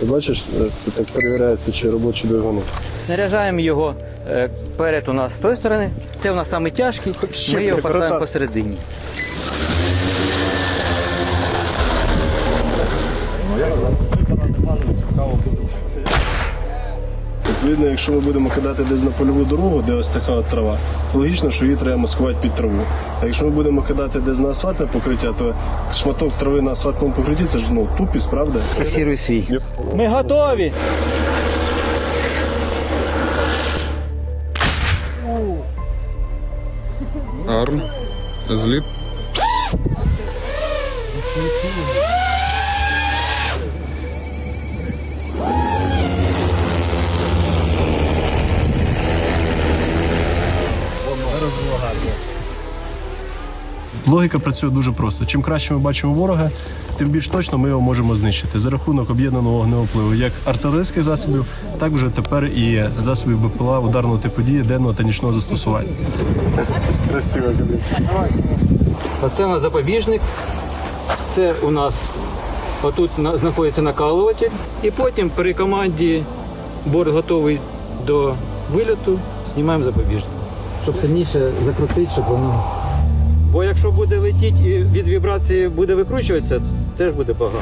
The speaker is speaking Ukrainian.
Ти бачиш, е, це так перевіряється, чи робочі двигуни. Снаряжаємо його е, перед у нас з тої сторони. Це у нас саме тяжкий. Ми його поставимо посередині. Відповідно, якщо ми будемо кидати десь на польову дорогу, де ось така от трава, то логічно, що її треба маскувати під траву. А якщо ми будемо кидати десь на асфальтне покриття, то шматок трави на асфальтному покритті це ж ну тупість, правда? Фіксируй свій. Ми готові. Арм. Зліт. Логіка працює дуже просто. Чим краще ми бачимо ворога, тим більш точно ми його можемо знищити за рахунок об'єднаного вогневого як артилерійських засобів, так вже тепер і засобів БПЛА ударного типу дії денного та нічного застосування. Красиво. Оце у нас запобіжник. Це у нас отут знаходиться накалуватель. І потім при команді борт готовий до вильоту, знімаємо запобіжник. Щоб сильніше закрутити, щоб воно. Бо якщо буде летіти і від вібрації буде викручуватися, теж буде погано.